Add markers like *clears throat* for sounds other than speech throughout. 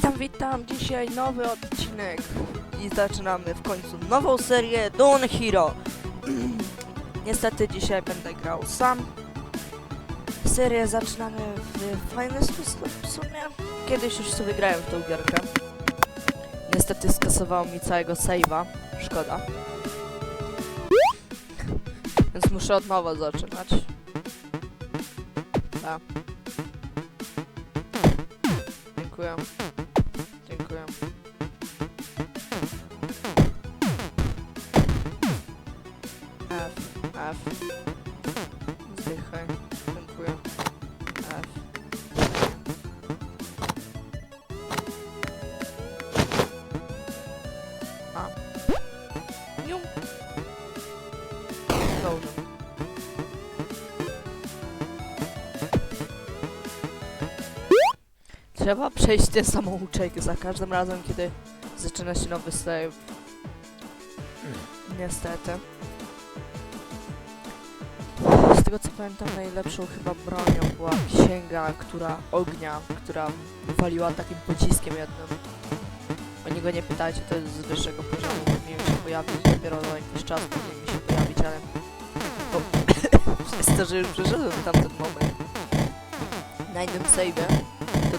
Witam, witam! Dzisiaj nowy odcinek i zaczynamy w końcu nową serię Dawn Hero. *clears throat* Niestety dzisiaj będę grał sam. Serię zaczynamy w fajny sposób w sumie. Kiedyś już sobie grałem w tą gierkę. Niestety skasowało mi całego save'a. Szkoda. *laughs* Więc muszę od nowa zaczynać. Tak. Dziękuję. Trzeba przejść ten samouczek za każdym razem, kiedy zaczyna się nowy save. Niestety. Z tego co pamiętam, najlepszą chyba bronią była księga, która ognia, która waliła takim pociskiem jednym. O niego nie pytajcie, to jest z wyższego poziomu, powinien się pojawić dopiero za jakiś czas, powinien mi się pojawić, ale... Bo *coughs* przez to, że już przeszedłem tamten moment na innym save'ie,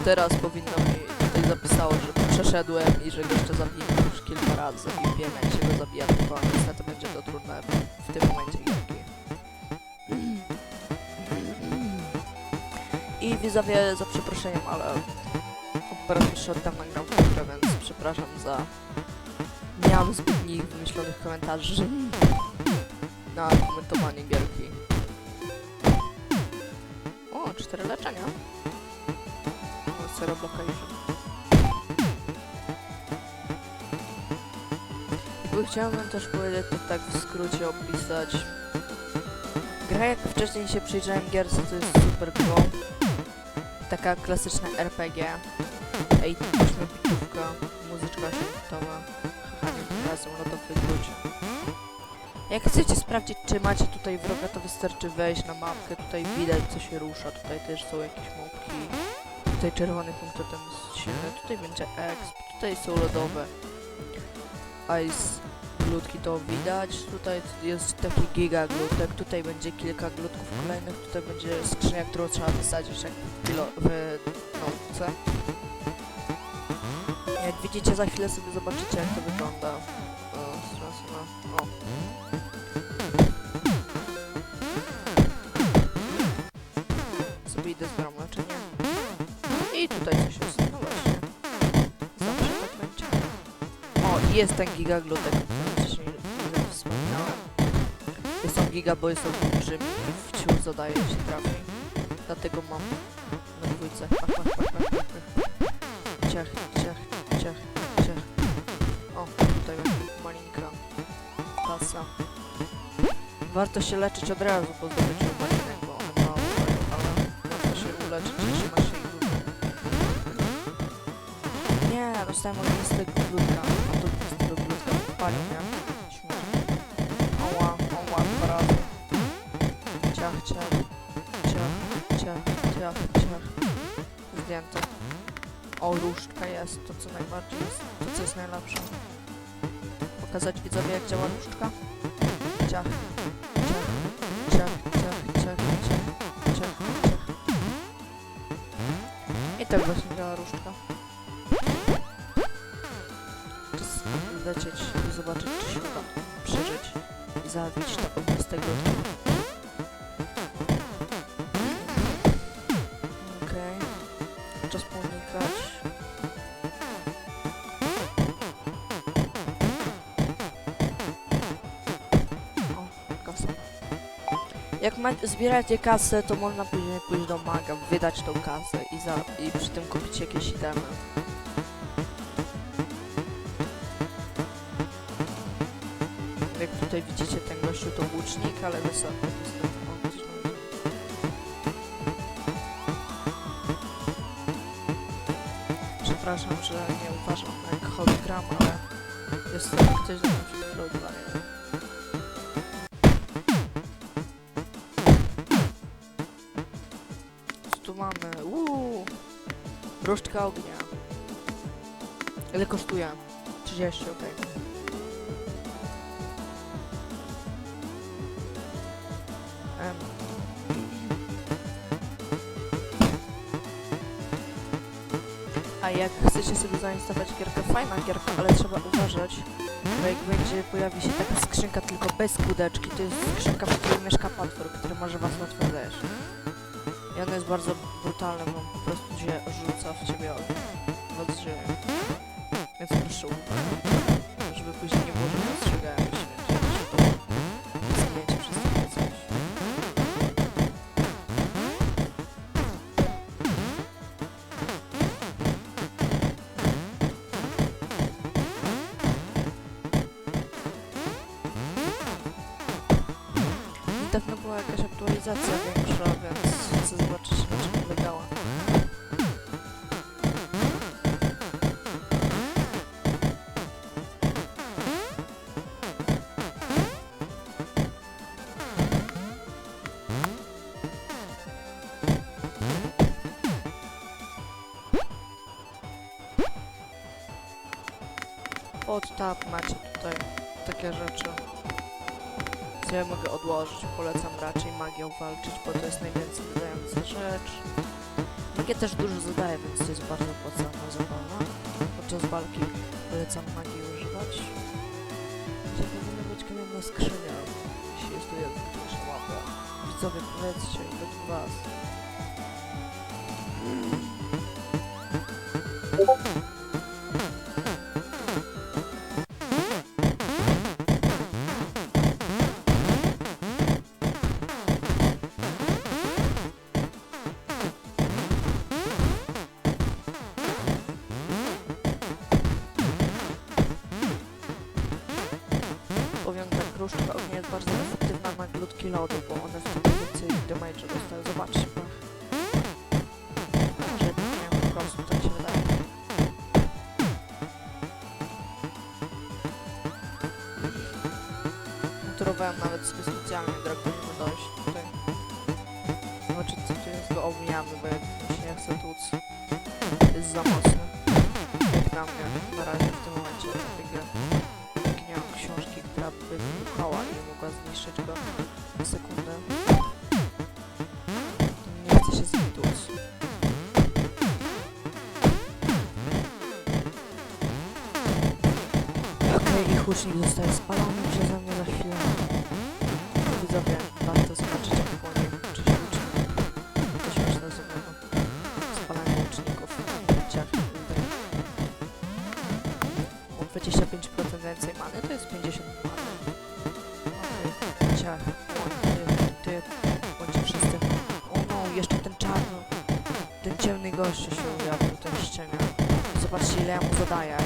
teraz powinno mi tutaj zapisało, że przeszedłem i że jeszcze zabiłem już kilka razy i wiem jak się go zabija, tylko niestety będzie to trudne w tym momencie gierki. I widzowie za przeproszeniem, ale operator Shotdown nagrał w grę, więc przepraszam za nie mam zbytnich wymyślonych komentarzy na komentowanie gierki. O, cztery leczenia. Zero blockation. Jakby chciałbym też powiedzieć, to tak w skrócie opisać. Gra jak wcześniej się przyjrzałem gierce, to jest super grą. Taka klasyczna RPG. Ej, 8-bitówka, muzyczka hitowa. Haha, nie razem, no to wyklucie. Jak chcecie sprawdzić, czy macie tutaj wroga, to wystarczy wejść na mapkę. Tutaj widać, co się rusza. Tutaj też są jakieś mopki. Tutaj czerwony punkt to ten jest silny. Tutaj będzie exp. Tutaj są lodowe. Ice glutki to widać. Tutaj jest taki giga glutek. Tutaj będzie kilka glutków kolejnych. Tutaj będzie skrzynia, którą trzeba wysadzić jak w, w notce. Jak widzicie, za chwilę sobie zobaczycie, jak to wygląda. O, no. o. sobie idę zbieram leczenie. I tutaj coś jest. No. Zawsze tak będzie. O, jest ten gigaglutek, wcześniej nie wspominałem. Jest on giga, bo jest olbrzymi i w ciul zadaje się trafi. Dlatego mam na dwójce. Ach, ach, ach, ach, ach, ach. Ciach, ciach, ciach, ciach. O, tutaj mam malinka. Kasa. Warto się leczyć od razu po zdobyciu malinek, bo one mało ale warto się uleczyć, jeśli ma dostałem ognisty glutka, a to ognisty glutka pali mnie. Oła, oła, dwa razy. Ciach, ciach, ciach, ciach, ciach, ciach. Zdjęto. O, różdżka jest, to co najbardziej jest, to co jest najlepsze. Pokazać widzowie jak działa różdżka? Ciach, ciach, ciach, ciach, ciach, ciach, ciach, ciach. I tak właśnie działa różdżka. Lecieć i zobaczyć, czy się uda przeżyć i zabić to ognistego Okej. Czas ponikać. O, kasa. Jak zbieracie kasę, to można później pójść do maga, wydać tą kasę i, za, i przy tym kupić jakieś itemy. Tutaj widzicie, ten gościu to łucznik, ale wysoki. niestety. O, coś tam jest. Przepraszam, że nie uważam jak hologram, ale jest to ktoś chwilą dzwonił. Co tu mamy? Uuu! Różdżka ognia. Ile kosztuje? 30, okej. Em. Jak chcecie sobie zainstalować gierkę, fajna gierka, ale trzeba uważać, bo jak będzie pojawi się taka skrzynka tylko bez kudeczki, to jest skrzynka, w której mieszka potwór, który może was łatwo zjeść. I on jest bardzo brutalny, bo po prostu się rzuca w ciebie od, od. Więc proszę uważać, żeby później nie było, że ostrzegają Niedawno była jakaś aktualizacja większa, więc chcę zobaczyć na czym polegała. Pod tab macie tutaj takie rzeczy. Ja mogę odłożyć? Polecam raczej magią walczyć, bo to jest najwięcej wydająca rzecz. Magia też dużo zadaje, więc to jest bardzo opłacalna zabawa. Podczas walki polecam magii używać. Gdzie powinna być kamienna skrzynia? Jeśli jest tu jedna łapa. Widzowie, powiedzcie, ile tu was? Powiem glutki lodu, bo one wtedy więcej damage'u dostają. Zobaczcie. Że nie, po prostu tak się wydaje. Naturowałem nawet sobie specjalnie drogę dojść tutaj. Zobaczyć co tu jest, go omijamy, bo jak się nie chce tłuc, jest za mocno. Jak na mnie, na razie w tym momencie tej gry. Jak nie mam książki, która by wybuchała i mogła zniszczyć go Okej, i hucznik zostaje spalony przeze mnie za chwilę. Widzowie, warto zobaczyć jak płonie czy się uczy. To śmieszne zupełnie. Spalanie łuczników. Ciach, o 25% więcej many, to jest 50 many. Ciach, ty, ty, bądźcie wszyscy. O no, jeszcze ten czarny, ten ciemny gościu się ujawnił, ten ściemia. Zobaczcie ile ja mu zadaję,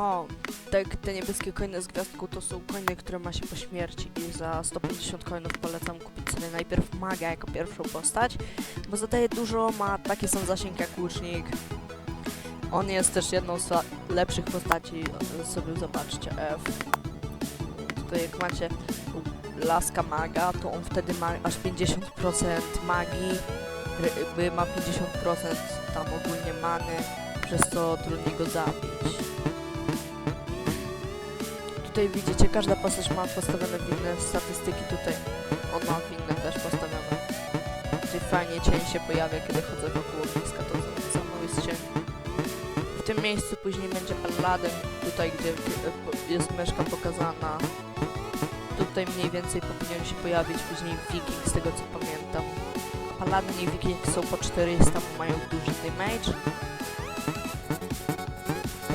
O, te, te niebieskie coiny z gwiazdką to są coiny, które ma się po śmierci i za 150 coinów polecam kupić sobie najpierw maga jako pierwszą postać, bo zadaje dużo, ma taki sam zasięg jak łucznik. On jest też jedną z lepszych postaci, sobie zobaczcie F. Tutaj jak macie laska maga, to on wtedy ma aż 50% magii, ma 50% tam ogólnie many, przez co trudniej go zabić. Tutaj widzicie, każda postać ma postawione w inne statystyki, tutaj on ma w inne też postawione. Tutaj fajnie cień się pojawia, kiedy chodzę wokół ogniska, to za- samo jest cień. W tym miejscu później będzie paladyn, tutaj gdzie y, jest myszka pokazana. Tutaj mniej więcej powinien się pojawić później wiking, z tego co pamiętam. Paladyn i wiking są po 400, bo mają duży damage.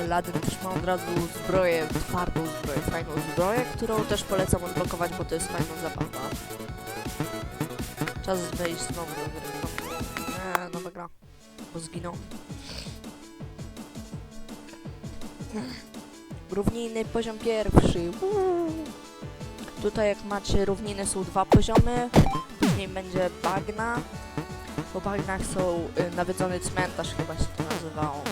Paladyn też ma od razu zbroję, twardą zbroję, fajną zbroję, którą też polecam odblokować, bo to jest fajna zabawa. Czas wejść znowu do gry. Nie, nowa gra. Bo zginął. Równiny, poziom pierwszy. Uuu. Tutaj jak macie równiny są dwa poziomy, później będzie bagna. Po bagnach są y, nawiedzony cmentarz chyba się to nazywało.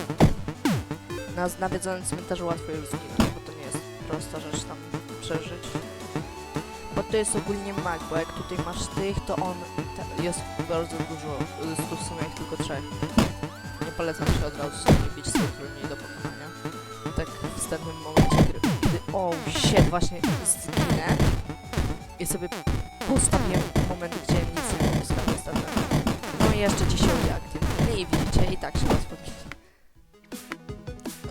Na nawiedzonym cmentarzu łatwo już zginąć, bo to nie jest prosta rzecz tam przeżyć. Pod to jest ogólnie mag, bo jak tutaj masz tych, to on jest bardzo dużo y, stów są jak tylko trzech. Nie polecam się od razu sobie bić tych trudniej do pokonania. Tak w wstępnym momencie gry. Gdy, o, shit, właśnie zginę i sobie postawiłem moment, gdzie nic nie mogę ustawić. No i jeszcze dzisiaj uaktywnię i widzicie, i tak się was.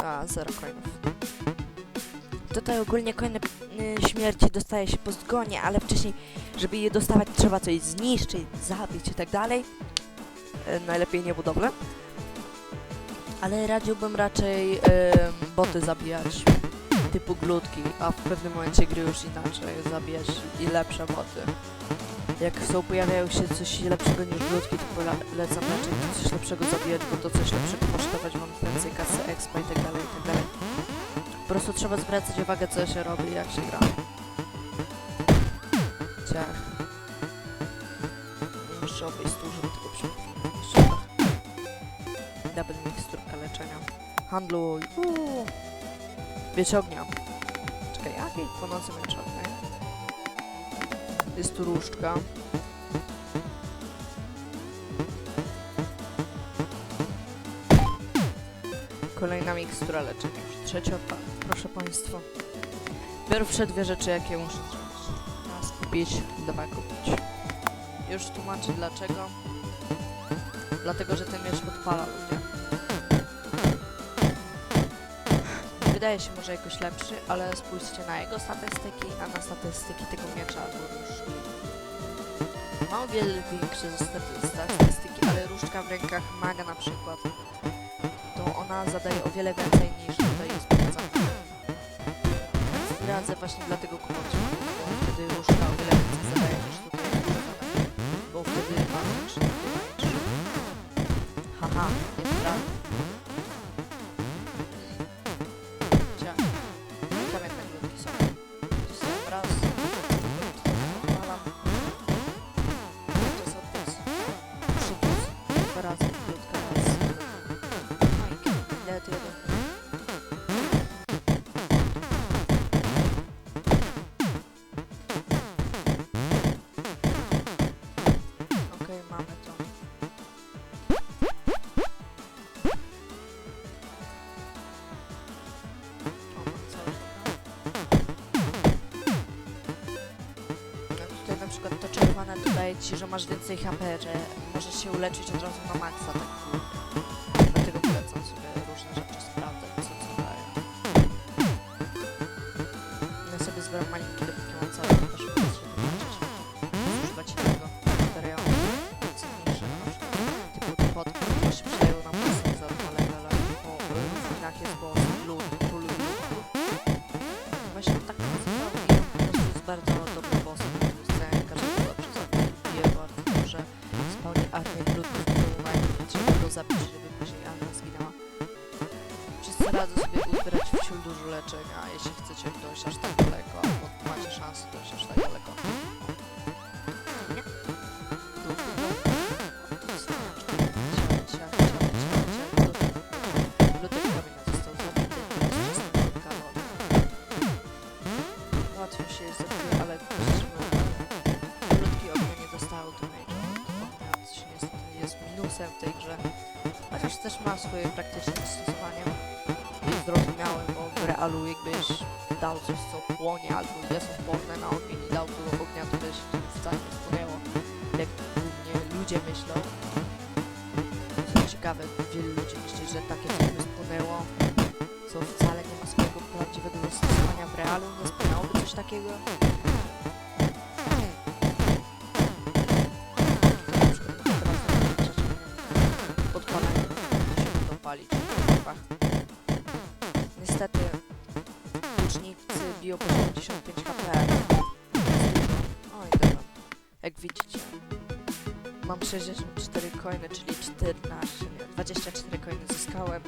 A, zero coinów. Tutaj ogólnie coiny y, śmierci dostaje się po zgonie, ale wcześniej, żeby je dostawać, trzeba coś zniszczyć, zabić i tak dalej. E, najlepiej nie budowlę. Ale radziłbym raczej em, boty zabijać, typu glutki, a w pewnym momencie gry już inaczej zabijać i lepsze boty. Jak są, pojawiają się coś lepszego niż glutki, to pola- lecam raczej coś lepszego zabijać, bo to coś lepszego może wam więcej kasy, expa i tak dalej, i tak dalej. Po prostu trzeba zwracać uwagę, co się robi jak się gra. Ciach. Muszę obejść żeby tego przypomnieć. Double miksturka leczenia. Handluj. Uuu. Miecz ognia. Czekaj, jaki? Płonący miecz ognia. Jest tu różdżka. Kolejna mikstura leczenia. Trzecia, pa- proszę Państwa. Pierwsze dwie rzeczy, jakie muszę kupić, dwa kupić. Już tłumaczę dlaczego. Dlatego, że ten miecz podpala ludzie. Wydaje się może jakoś lepszy, ale spójrzcie na jego statystyki, a na statystyki tego miecza albo różdżki. Ma o wiele większe staty- statystyki, ale różdżka w rękach maga na przykład, to ona zadaje o wiele więcej niż tutaj jest pokazane. Więc Radzę właśnie dlatego magę, bo wtedy różdżka o wiele więcej zadaje niż tutaj. Bo wtedy ma większy. Haha. Ciach. Dodaje ci, że masz więcej HP, że możesz się uleczyć od razu na maksa, tak dużo leczenia, jeśli chcecie dojść aż tak daleko, albo macie szansę dojść aż tak daleko. Łatwo się jest ale Ludki ognia nie dostały damage'a. Ognia się niestety jest minusem w tej grze. Chociaż też ma swoje praktyczne zastosowanie. Jest zrozumiałe, bo w realu jakbyś dał coś co płonie albo jest odporne na ogień i dał tu ognia, to byś wcale nie spłonęło. Jak głównie ludzie myślą. Co ciekawe, wielu ludzi myśli, że takie coś spłonęło, co wcale nie ma swojego prawdziwego zastosowania w realu. Nie spłonęłoby coś takiego. Biją po 75 HP. Oj, dobra. Jak widzicie, mam 64 coiny, czyli 14, nie, 24 coiny zyskałem.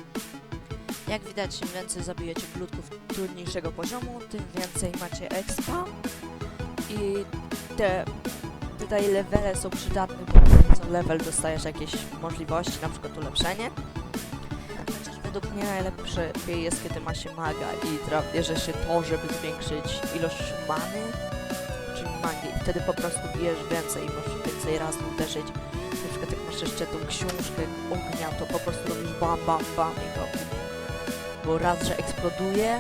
Jak widać, im więcej zabijecie glutków trudniejszego poziomu, tym więcej macie expa. I te tutaj levele są przydatne, bo co level dostajesz jakieś możliwości, na przykład ulepszenie. Według mnie najlepsze jest, kiedy ma się maga i bierze się to, żeby zwiększyć ilość many, czyli magii. Wtedy po prostu bijesz więcej możesz więcej razy uderzyć. Na przykład jak masz jeszcze tą książkę ognia, to po prostu robisz bam, bam, bam i go. Bo raz, że eksploduje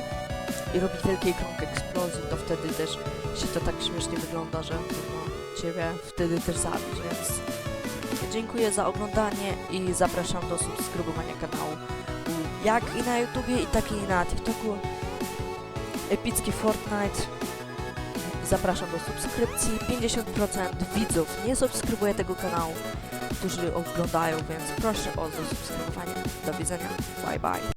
i robi wielki krąg eksplozji, to wtedy też się to tak śmiesznie wygląda, że trudno ciebie wtedy też zabić, więc dziękuję za oglądanie i zapraszam do subskrybowania kanału jak i na YouTubie, i tak i na TikToku. Epicki Fortnite. Zapraszam do subskrypcji. 50% widzów nie subskrybuje tego kanału, którzy oglądają, więc proszę o zasubskrybowanie. Do widzenia. Bye bye.